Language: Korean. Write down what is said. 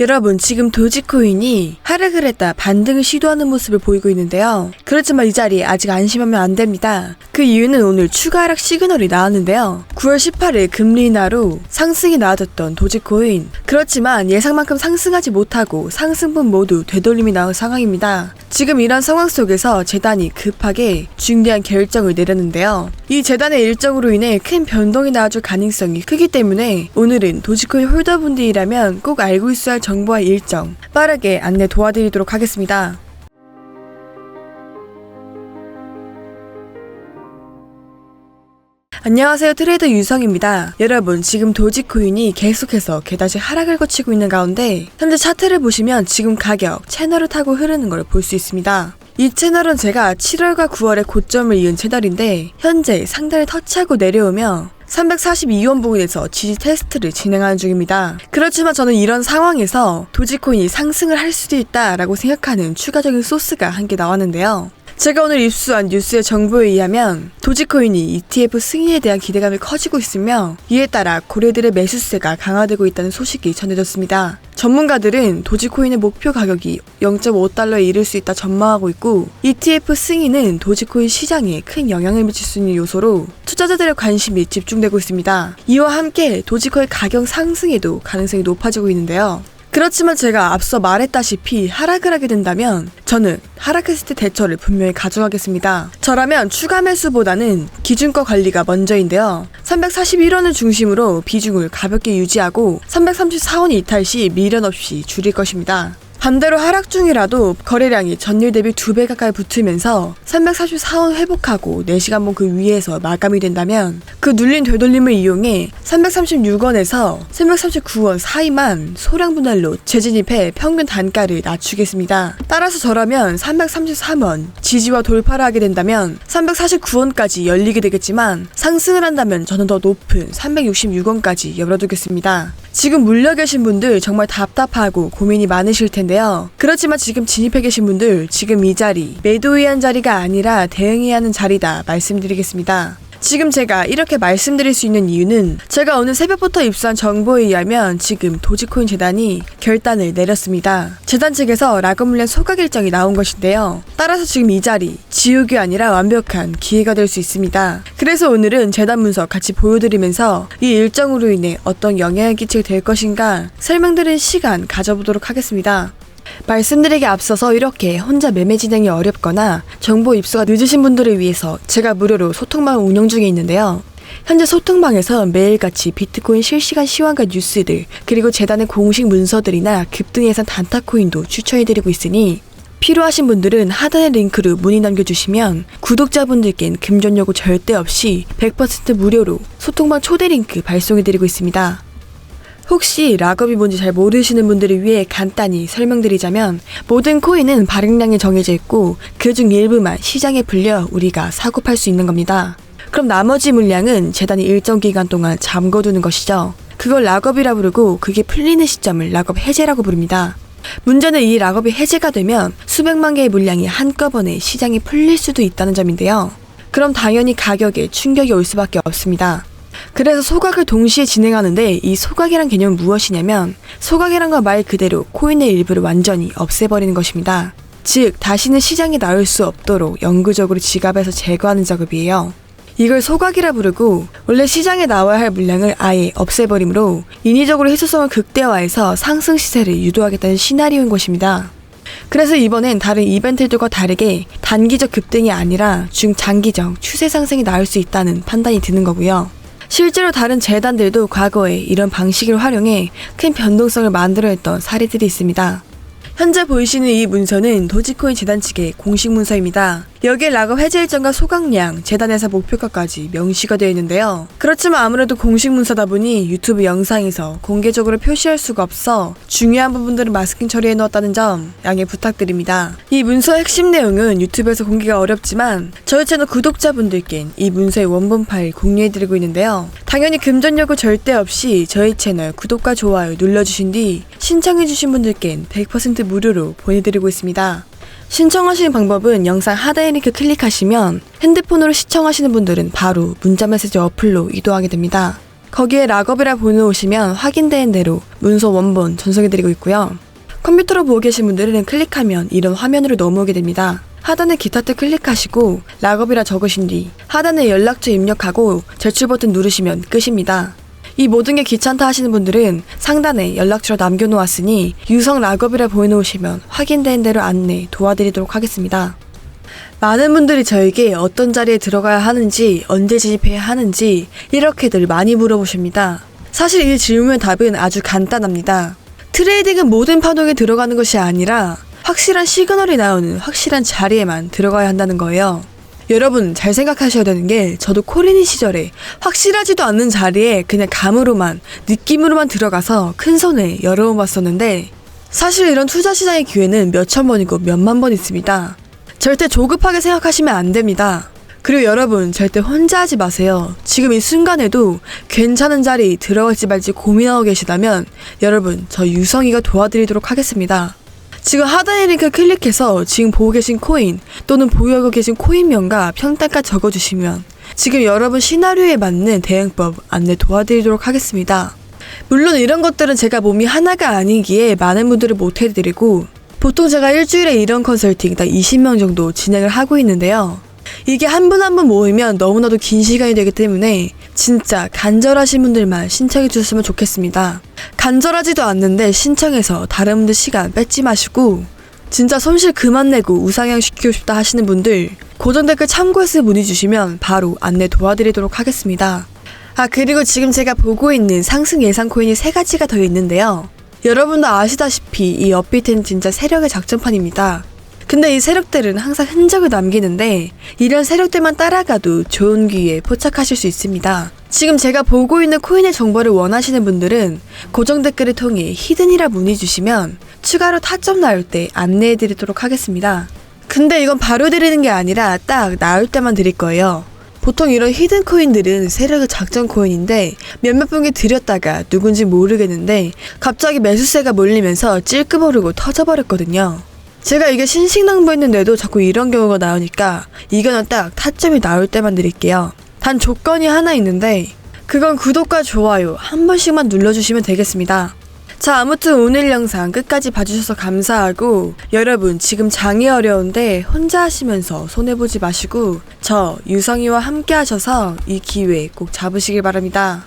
여러분 지금 도지코인이 하락을 했다 반등을 시도하는 모습을 보이고 있는데요. 그렇지만 이 자리에 아직 안심하면 안 됩니다. 그 이유는 오늘 추가 하락 시그널이 나왔는데요. 9월 18일 금리 인하로 상승이 나와줬던 도지코인. 그렇지만 예상만큼 상승하지 못하고 상승분 모두 되돌림이 나온 상황입니다. 지금 이런 상황 속에서 재단이 급하게 중대한 결정을 내렸는데요. 이 재단의 일정으로 인해 큰 변동이 나와줄 가능성이 크기 때문에 오늘은 도지코인 홀더분들이라면 꼭 알고 있어야 할 정보와 일정 빠르게 안내 도와드리도록 하겠습니다. 안녕하세요 트레이더 유성입니다. 여러분 지금 도지코인이 계속해서 개다시 하락을 거치고 있는 가운데 현재 차트를 보시면 지금 가격 채널을 타고 흐르는 걸 볼 수 있습니다. 이 채널은 제가 7월과 9월에 고점을 이은 채널인데 현재 상단을 터치하고 내려오며 342원 부근에서 지지 테스트를 진행하는 중입니다. 그렇지만 저는 이런 상황에서 도지코인이 상승을 할 수도 있다라고 생각하는 추가적인 소스가 한 개 나왔는데요. 제가 오늘 입수한 뉴스의 정보에 의하면 도지코인이 ETF 승인에 대한 기대감이 커지고 있으며 이에 따라 고래들의 매수세가 강화되고 있다는 소식이 전해졌습니다. 전문가들은 도지코인의 목표 가격이 0.5달러에 이를 수 있다 전망하고 있고 ETF 승인은 도지코인 시장에 큰 영향을 미칠 수 있는 요소로 투자자들의 관심이 집중되고 있습니다. 이와 함께 도지코인 가격 상승에도 가능성이 높아지고 있는데요. 그렇지만 제가 앞서 말했다시피 하락을 하게 된다면 저는 하락했을 때 대처를 분명히 가져가겠습니다. 저라면 추가 매수보다는 기준가 관리가 먼저인데요. 341원을 중심으로 비중을 가볍게 유지하고 334원 이탈 시 미련 없이 줄일 것입니다. 반대로 하락 중이라도 거래량이 전일 대비 2배 가까이 붙으면서 344원 회복하고 4시간봉 그 위에서 마감이 된다면 그 눌린 되돌림을 이용해 336원에서 339원 사이만 소량 분할로 재진입해 평균 단가를 낮추겠습니다. 따라서 저라면 333원 지지와 돌파를 하게 된다면 349원까지 열리게 되겠지만 상승을 한다면 저는 더 높은 366원까지 열어두겠습니다. 지금 물려 계신 분들 정말 답답하고 고민이 많으실 텐데 요. 그렇지만 지금 진입해 계신 분들 지금 이 자리 매도해야 한 자리가 아니라 대응해야 하는 자리다 말씀드리겠습니다. 지금 제가 이렇게 말씀드릴 수 있는 이유는 제가 오늘 새벽부터 입수한 정보에 의하면 지금 도지코인 재단이 결단을 내렸습니다. 재단 측에서 라거 물량 소각 일정이 나온 것인데요. 따라서 지금 이 자리 지옥이 아니라 완벽한 기회가 될 수 있습니다. 그래서 오늘은 재단 문서 같이 보여드리면서 이 일정으로 인해 어떤 영향을 끼치게 될 것인가 설명드리는 시간 가져보도록 하겠습니다. 말씀드리기 앞서서 이렇게 혼자 매매 진행이 어렵거나 정보 입수가 늦으신 분들을 위해서 제가 무료로 소통방을 운영 중에 있는데요. 현재 소통방에서 매일같이 비트코인 실시간 시황과 뉴스들, 그리고 재단의 공식 문서들이나 급등 예산 단타코인도 추천해드리고 있으니 필요하신 분들은 하단의 링크로 문의 남겨주시면 구독자분들께는 금전 요구 절대 없이 100% 무료로 소통방 초대 링크 발송해드리고 있습니다. 혹시 락업이 뭔지 잘 모르시는 분들을 위해 간단히 설명드리자면 모든 코인은 발행량이 정해져 있고 그중 일부만 시장에 풀려 우리가 사고 팔 수 있는 겁니다. 그럼 나머지 물량은 재단이 일정 기간 동안 잠궈두는 것이죠. 그걸 락업이라 부르고 그게 풀리는 시점을 락업 해제라고 부릅니다. 문제는 이 락업이 해제가 되면 수백만 개의 물량이 한꺼번에 시장에 풀릴 수도 있다는 점인데요. 그럼 당연히 가격에 충격이 올 수밖에 없습니다. 그래서 소각을 동시에 진행하는데 이 소각이란 개념은 무엇이냐면 소각이란 건 말 그대로 코인의 일부를 완전히 없애버리는 것입니다. 즉 다시는 시장에 나올 수 없도록 영구적으로 지갑에서 제거하는 작업이에요. 이걸 소각이라 부르고 원래 시장에 나와야 할 물량을 아예 없애버림으로 인위적으로 희소성을 극대화해서 상승 시세를 유도하겠다는 시나리오인 것입니다. 그래서 이번엔 다른 이벤트들과 다르게 단기적 급등이 아니라 중장기적 추세 상승이 나올 수 있다는 판단이 드는 거고요. 실제로 다른 재단들도 과거에 이런 방식을 활용해 큰 변동성을 만들어냈던 사례들이 있습니다. 현재 보이시는 이 문서는 도지코인 재단 측의 공식 문서입니다. 여기에 락업 해제 일정과 소각량, 재단에서 목표가까지 명시가 되어 있는데요. 그렇지만 아무래도 공식 문서다 보니 유튜브 영상에서 공개적으로 표시할 수가 없어 중요한 부분들은 마스킹 처리해 놓았다는 점 양해 부탁드립니다. 이 문서의 핵심 내용은 유튜브에서 공개가 어렵지만 저희 채널 구독자분들께 이 문서의 원본 파일 공유해드리고 있는데요. 당연히 금전 요구 절대 없이 저희 채널 구독과 좋아요 눌러주신 뒤 신청해주신 분들께 100% 무료로 보내드리고 있습니다. 신청하시는 방법은 영상 하단의 링크 클릭하시면 핸드폰으로 시청하시는 분들은 바로 문자메시지 어플로 이동하게 됩니다. 거기에 락업이라 보내오시면 확인된 대로 문서 원본 전송해드리고 있고요. 컴퓨터로 보고 계신 분들은 클릭하면 이런 화면으로 넘어오게 됩니다. 하단에 기타 트 클릭하시고 락업이라 적으신 뒤 하단에 연락처 입력하고 제출 버튼 누르시면 끝입니다. 이 모든 게 귀찮다 하시는 분들은 상단에 연락처를 남겨놓았으니 유성 락업이라 보내놓으시면 확인된 대로 안내 도와드리도록 하겠습니다. 많은 분들이 저에게 어떤 자리에 들어가야 하는지, 언제 진입해야 하는지, 이렇게들 많이 물어보십니다. 사실 이 질문의 답은 아주 간단합니다. 트레이딩은 모든 파동에 들어가는 것이 아니라 확실한 시그널이 나오는 확실한 자리에만 들어가야 한다는 거예요. 여러분 잘 생각하셔야 되는 게 저도 코리니 시절에 확실하지도 않는 자리에 그냥 감으로만 느낌으로만 들어가서 큰 손에 여러 번 봤었는데 사실 이런 투자 시장의 기회는 몇천 번이고 몇만 번 있습니다. 절대 조급하게 생각하시면 안 됩니다. 그리고 여러분 절대 혼자 하지 마세요. 지금 이 순간에도 괜찮은 자리 들어갈지 말지 고민하고 계시다면 여러분 저 유성이가 도와드리도록 하겠습니다. 지금 하단의 링크 클릭해서 지금 보고 계신 코인 또는 보유하고 계신 코인명과 평단가 적어주시면 지금 여러분 시나리오에 맞는 대응법 안내 도와드리도록 하겠습니다. 물론 이런 것들은 제가 몸이 하나가 아니기에 많은 분들을 못 해드리고 보통 제가 일주일에 이런 컨설팅 딱 20명 정도 진행을 하고 있는데요. 이게 한 분 한 분 모이면 너무나도 긴 시간이 되기 때문에 진짜 간절하신 분들만 신청해 주셨으면 좋겠습니다. 간절하지도 않는데 신청해서 다른 분들 시간 뺏지 마시고 진짜 손실 그만 내고 우상향 시키고 싶다 하시는 분들 고정 댓글 참고해서 문의 주시면 바로 안내 도와드리도록 하겠습니다. 아 그리고 지금 제가 보고 있는 상승 예상 코인이 세 가지가 더 있는데요. 여러분도 아시다시피 이 업비트는 진짜 세력의 작전판입니다. 근데 이 세력들은 항상 흔적을 남기는데 이런 세력들만 따라가도 좋은 기회에 포착하실 수 있습니다. 지금 제가 보고 있는 코인의 정보를 원하시는 분들은 고정 댓글을 통해 히든이라 문의 주시면 추가로 타점 나올 때 안내해 드리도록 하겠습니다. 근데 이건 바로 드리는 게 아니라 딱 나올 때만 드릴 거예요. 보통 이런 히든 코인들은 세력의 작전 코인인데 몇몇 분께 드렸다가 누군지 모르겠는데 갑자기 매수세가 몰리면서 찔끔 오르고 터져버렸거든요. 제가 이게 신식낭부했는데도 자꾸 이런 경우가 나오니까 이거는 딱 타점이 나올 때만 드릴게요. 단 조건이 하나 있는데 그건 구독과 좋아요 한 번씩만 눌러주시면 되겠습니다. 자, 아무튼 오늘 영상 끝까지 봐주셔서 감사하고 여러분 지금 장이 어려운데 혼자 하시면서 손해보지 마시고 저 유성이와 함께 하셔서 이 기회 꼭 잡으시길 바랍니다.